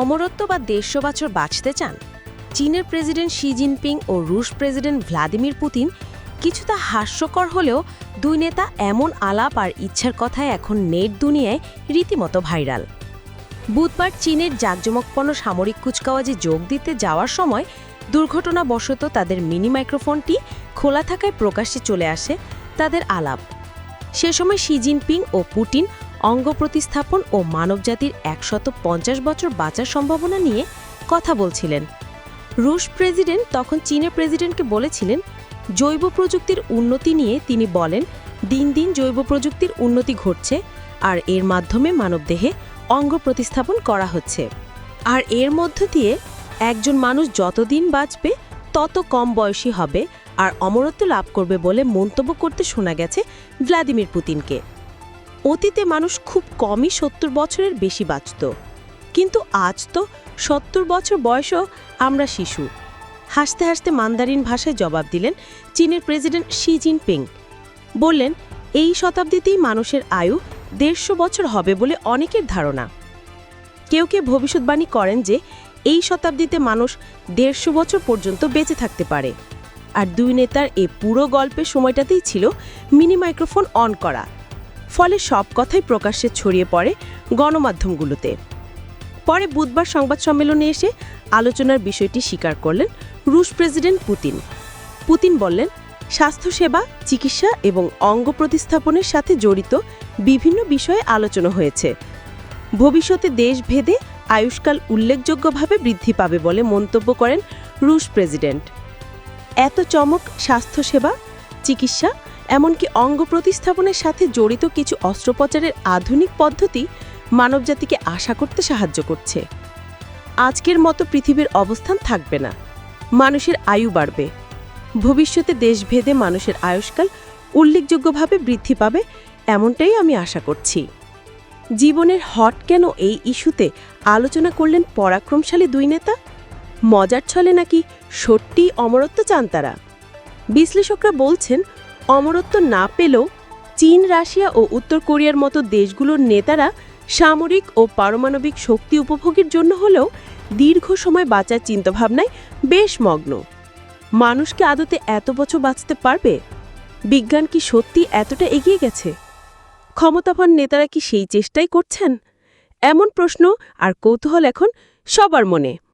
অমরত্ব বা দেড়শো বছর বাঁচতে চান? চীনের প্রেসিডেন্ট শি জিনপিং ও রুশ প্রেসিডেন্ট ভ্লাদিমির পুতিন কিছুটা হাস্যকর হলেও দুই নেতা এমন আলাপ আর ইচ্ছার কথায় এখন নেট দুনিয়ায় রীতিমতো ভাইরাল। বুধবার চীনের জাঁকজমকপন্ন সামরিক কুচকাওয়াজে যোগ দিতে যাওয়ার সময় দুর্ঘটনাবশত তাদের মিনি মাইক্রোফোনটি খোলা থাকায় প্রকাশ্যে চলে আসে তাদের আলাপ। সে সময় শি জিনপিং ও পুটিন অঙ্গ প্রতিস্থাপন ও মানবজাতির একশত পঞ্চাশ বছর বাঁচার সম্ভাবনা নিয়ে কথা বলছিলেন। রুশ প্রেসিডেন্ট তখন চীনের প্রেসিডেন্টকে বলেছিলেন, জৈব প্রযুক্তির উন্নতি নিয়ে তিনি বলেন, দিন দিন জৈব প্রযুক্তির উন্নতি ঘটছে আর এর মাধ্যমে মানবদেহে অঙ্গ প্রতিস্থাপন করা হচ্ছে। আর এর মধ্য দিয়ে একজন মানুষ যতদিন বাঁচবে, তত কম বয়সী হবে আর অমরত্ব লাভ করবে বলে মন্তব্য করতে শোনা গেছে ভ্লাদিমির পুতিনকে। অতীতে মানুষ খুব কমই সত্তর বছরের বেশি বাঁচত। কিন্তু আজ তো সত্তর বছর বয়সও আমরা শিশু। হাসতে হাসতে মান্দারিন ভাষায় জবাব দিলেন চীনের প্রেসিডেন্ট শি জিনপিং। বললেন, এই শতাব্দীতেই মানুষের আয়ু দেড়শো বছর হবে বলে অনেকের ধারণা। কেউ কেউ ভবিষ্যৎবাণী করেন যে এই শতাব্দীতে মানুষ দেড়শো বছর পর্যন্ত বেঁচে থাকতে পারে। আর দুই নেতার এই পুরো গল্পের সময়টাতেই ছিল মিনি মাইক্রোফোন অন করা। ফলে সব কথাই প্রকাশ্যে ছড়িয়ে পড়ে গণমাধ্যমগুলোতে। পরে বুধবার সংবাদ সম্মেলনে এসে আলোচনার বিষয়টি স্বীকার করলেন রুশ প্রেসিডেন্ট পুতিন। পুতিন বললেন, স্বাস্থ্যসেবা, চিকিৎসা এবং অঙ্গ প্রতিস্থাপনের সাথে জড়িত বিভিন্ন বিষয়ে আলোচনা হয়েছে। ভবিষ্যতে দেশভেদে আয়ুষ্কাল উল্লেখযোগ্যভাবে বৃদ্ধি পাবে বলে মন্তব্য করেন রুশ প্রেসিডেন্ট। এত চমক স্বাস্থ্যসেবা, চিকিৎসা এমনকি অঙ্গ প্রতিস্থাপনের সাথে জড়িত কিছু অস্ত্রোপচারের আধুনিক পদ্ধতি মানবজাতিকে আশা করতে সাহায্য করছে। আজকের মতো পৃথিবীর অবস্থান থাকবে না। মানুষের আয়ু বাড়বে। ভবিষ্যতে দেশভেদে মানুষের আয়ুষ্কাল উল্লেখযোগ্যভাবে বৃদ্ধি পাবে এমনটাই আমি আশা করছি। জীবনের হট কেন এই ইস্যুতে আলোচনা করলেন পরাক্রমশালী দুই নেতা? মজার ছলে নাকি সত্যিই অমরত্ব চান তারা? বিশ্লেষকরা বলছেন অমরত্ব না পেলেও চীন, রাশিয়া ও উত্তর কোরিয়ার মতো দেশগুলোর নেতারা সামরিক ও পারমাণবিক শক্তি উপভোগের জন্য হলেও দীর্ঘ সময় বাঁচার চিন্তাভাবনায় বেশ মগ্ন। মানুষকে আদতে এত বছর বাঁচতে পারবে? বিজ্ঞান কি সত্যি এতটা এগিয়ে গেছে? ক্ষমতাবান নেতারা কি সেই চেষ্টাই করছেন? এমন প্রশ্ন আর কৌতূহল এখন সবার মনে।